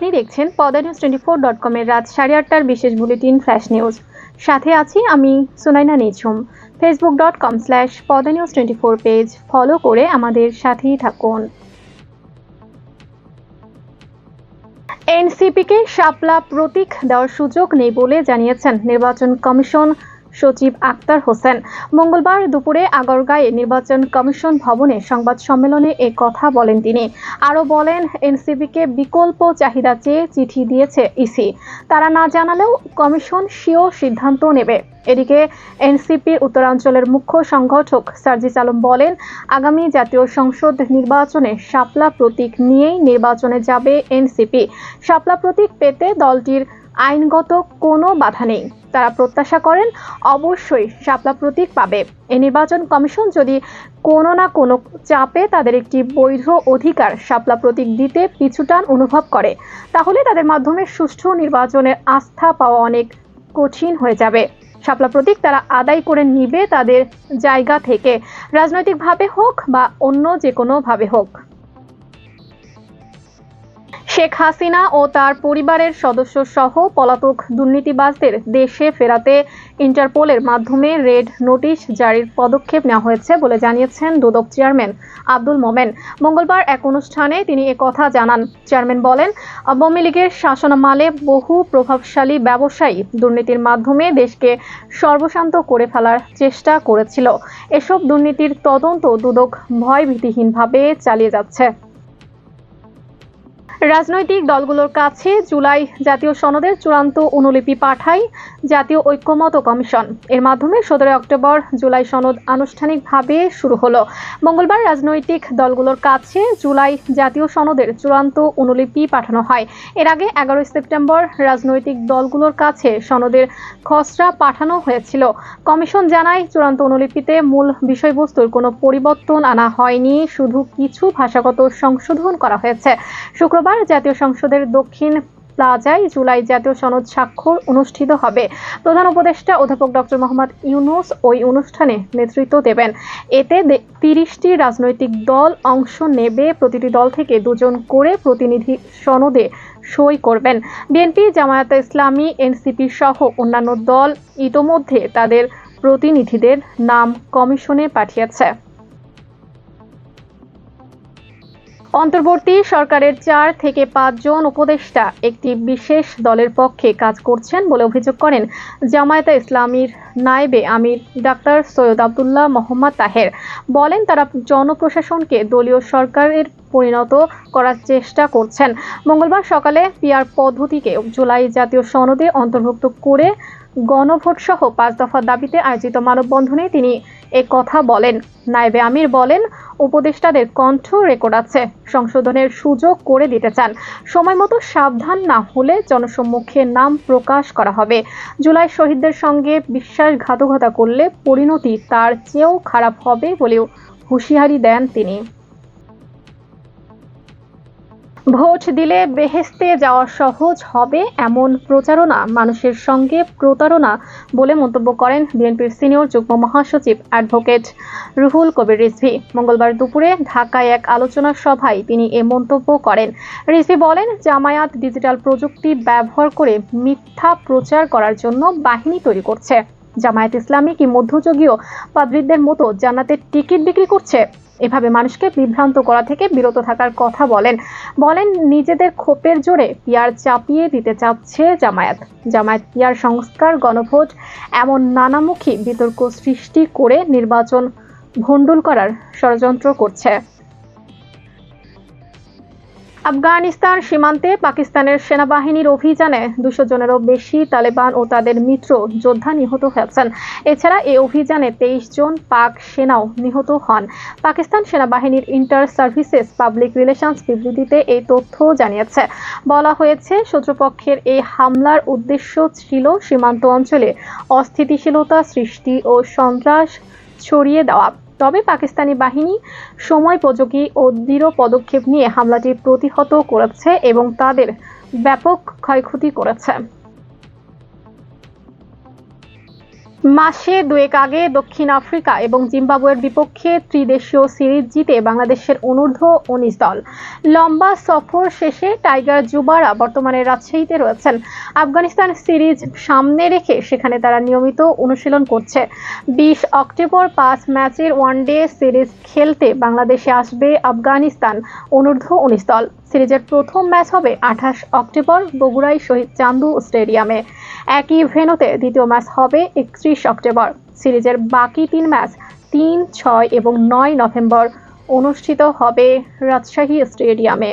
আপনি দেখছেন পদা নিউজ টোয়েন্টি ফোর ডট কমের রাত সাড়ে আটটার বিশেষ বুলেটিন ফ্ল্যাশ নিউজ সাথে আছি আমি Sunaina Nijhum. Facebook dot com slash Padma news twenty four page follow করে আমাদের সাথেই থাকুন। এনসিপিকে শাপলা প্রতীক দেওয়ার সুযোগ নেই বলে জানিয়েছেন নির্বাচন কমিশন। সচিব আক্তার হোসেন। মঙ্গলবার দুপুরে আগরগাঁয়ে নির্বাচন কমিশন ভবনে সংবাদ সম্মেলনে এ কথা বলেন তিনি। আরও বলেন, এনসিপিকে বিকল্প চাহিদা চেয়ে চিঠি দিয়েছে ইসি। তারা না জানালেও কমিশন স্বীয় সিদ্ধান্ত নেবে। এদিকে এনসিপির উত্তরাঞ্চলের মুখ্য সংগঠক সার্জিস আলম বলেন, আগামী জাতীয় সংসদ নির্বাচনে শাপলা প্রতীক নিয়েই নির্বাচনে যাবে এনসিপি। শাপলা প্রতীক পেতে দলটির আইনগত কোনো বাধা নেই। তারা প্রত্যাশা করেন অবশ্যই শাপলা প্রতীক পাবে। এই নির্বাচন কমিশন যদি কোনো না কোনো চাপে তাদের একটি বৈধ অধিকার শাপলা প্রতীক দিতে পিছুটান অনুভব করে, তাহলে তাদের মাধ্যমে সুষ্ঠু নির্বাচনের আস্থা পাওয়া অনেক কঠিন হয়ে যাবে। শাপলা প্রতীক তারা আদায় করে নিবে তাদের জায়গা থেকে, রাজনৈতিকভাবে হোক বা অন্য যে কোনোভাবে হোক। শেখ হাসিনা ও তার পরিবারের সদস্য সহ পলাতক দুর্নীতিবাজদের দেশে ফেরাতে ইন্টারপোলের মাধ্যমে রেড নোটিশ জারির পদক্ষেপ নেওয়া হয়েছে বলে জানিয়েছেন দুদক চেয়ারম্যান আব্দুল মোমেন। মঙ্গলবার এক অনুষ্ঠানে তিনি কথা জানান। চেয়ারম্যান বলেন, আওয়ামী লীগের শাসনামালে বহু প্রভাবশালী ব্যবসায়ী দুর্নীতির মাধ্যমে দেশকে সর্বশান্ত করে ফেলার চেষ্টা করেছিল। এসব দুর্নীতির তদন্ত দুদক ভয়ভীতিহীনভাবে চালিয়ে যাচ্ছে। রাজনৈতিক দলগুলোর কাছে জুলাই জাতীয় সনদের চূড়ান্ত অনুলিপি পাঠায় জাতীয় ঐক্যমত কমিশন। এর মাধ্যমে সতেরোই অক্টোবর জুলাই সনদ আনুষ্ঠানিকভাবে শুরু হলো। মঙ্গলবার রাজনৈতিক দলগুলোর কাছে জুলাই জাতীয় সনদের চূড়ান্ত অনুলিপি পাঠানো হয়। এর আগে এগারোই সেপ্টেম্বর রাজনৈতিক দলগুলোর কাছে সনদের খসড়া পাঠানো হয়েছিল। কমিশন জানায়, চূড়ান্ত অনুলিপিতে মূল বিষয়বস্তুর কোনো পরিবর্তন আনা হয়নি, শুধু কিছু ভাষাগত সংশোধন করা হয়েছে। শুক্রবার জাতীয় সংসদের দক্ষিণ প্লাজায় জুলাই জাতীয় সনদ স্বাক্ষর অনুষ্ঠিত হবে। প্রধান উপদেষ্টা অধ্যাপক ডক্টর মোহাম্মদ ইউনুস ওই অনুষ্ঠানে নেতৃত্ব দেবেন। এতে তিরিশটি রাজনৈতিক দল অংশ নেবে। প্রতিটি দল থেকে দুজন করে প্রতিনিধি সনদে সই করবেন। বিএনপি, জামায়াতে ইসলামী, এনসিপি সহ অন্যান্য দল ইতোমধ্যে তাদের প্রতিনিধিদের নাম কমিশনে পাঠিয়েছে। অন্তর্বর্তী সরকারের চার থেকে পাঁচজন উপদেষ্টা একটি বিশেষ দলের পক্ষে কাজ করছেন বলে অভিযোগ করেন জামায়াতে ইসলামীর নায়েবে আমির ডাক্তার সৈয়দ আবদুল্লাহ মোহাম্মদ তাহের। বলেন, তারা জনপ্রশাসনকে দলীয় সরকারের পরিণত করার চেষ্টা করছেন। মঙ্গলবার সকালে পিয়ার পদ্ধতিকে জুলাই জাতীয় সনদে অন্তর্ভুক্ত করে গণভোট সহ পাঁচ দফা দাবিতে আয়োজিত মানববন্ধনে তিনি এ কথা বলেন। নায়েবে আমির বলেন, উপদেষ্টাদের কণ্ঠ রেকর্ড আছে। সংশোধনের সুযোগ করে দিতে চান। সময় মতো সাবধান না হলে জনসম্মুখে নাম প্রকাশ করা হবে। জুলাই শহীদদের সঙ্গে বিশ্বাসঘাতকতা করলে পরিণতি তার চেয়েও খারাপ হবে বলেও হুঁশিয়ারি দেন তিনি। ভোট দিলে বেহেস্তে যাওয়া সহজ হবে এমন প্রচারণা মানুষের সঙ্গে প্রতারণা বলে মন্তব্য করেন বিএনপির সিনিয়র যুগ্ম মহাসচিব অ্যাডভোকেট রুহুল কবির রিজভি। মঙ্গলবার দুপুরে ঢাকায় এক আলোচনা সভায় তিনি এ মন্তব্য করেন। রিজভি বলেন, জামায়াত ডিজিটাল প্রযুক্তি ব্যবহার করে মিথ্যা প্রচার করার জন্য বাহিনী তৈরি করছে। জামায়াত ইসলামী কি মধ্যযুগীয় পাদ্রীদের মতো জান্নাতের টিকিট বিক্রি করছে? এভাবে মানুষকে বিভ্রান্ত করা থেকে বিরত থাকার কথা বলেন। বলেন, নিজেদের ক্ষোপের জোরে পিয়ার চাপিয়ে দিতে চাচ্ছে জামায়াত। জামায়াত পিয়ার সংস্কার, গণভোট, এমন নানামুখী বিতর্ক সৃষ্টি করে নির্বাচন ভণ্ডুল করার ষড়যন্ত্র করছে। আফগানিস্তান সীমান্তে পাকিস্তানের সেনাবাহিনীর অভিযানে দুশো জনেরও বেশি তালেবান ও তাদের মিত্র যোদ্ধা নিহত হয়েছেন। এছাড়া এই অভিযানে তেইশ জন পাক সেনাও নিহত হন। পাকিস্তান সেনাবাহিনীর ইন্টার সার্ভিসেস পাবলিক রিলেশনস বিবৃতিতে এই তথ্য জানিয়েছে। বলা হয়েছে, শত্রুপক্ষের এই হামলার উদ্দেশ্য ছিল সীমান্ত অঞ্চলে অস্থিতিশীলতা সৃষ্টি ও সন্ত্রাস ছড়িয়ে দেওয়া। তবে পাকিস্তানি বাহিনী সময়োপযোগী ও দৃঢ় পদক্ষেপ নিয়ে হামলাটি প্রতিহত করেছে এবং তাদের ব্যাপক ক্ষয়ক্ষতি করেছে। মাসে দুয়েক আগে দক্ষিণ আফ্রিকা এবং জিম্বাবুয়ের বিপক্ষে ত্রিদেশীয় সিরিজ জিতে বাংলাদেশের অনূর্ধ্ব উনিশ দল। লম্বা সফর শেষে টাইগার জুবারা বর্তমানে রাজশাহীতে রয়েছেন। আফগানিস্তান সিরিজ সামনে রেখে সেখানে তারা নিয়মিত অনুশীলন করছে। বিশ অক্টোবর পাঁচ ম্যাচের ওয়ানডে সিরিজ খেলতে বাংলাদেশে আসবে আফগানিস্তান অনূর্ধ্ব উনিশ দল। সিরিজের প্রথম ম্যাচ হবে আঠাশ অক্টোবর বগুড়াই শহীদ চান্দু স্টেডিয়ামে। একই ভেনুতে দ্বিতীয় ম্যাচ হবে একত্রিশ অক্টোবর। সিরিজের বাকি তিন ম্যাচ তিন, ছয় এবং নয় নভেম্বর অনুষ্ঠিত হবে রাজশাহী স্টেডিয়ামে।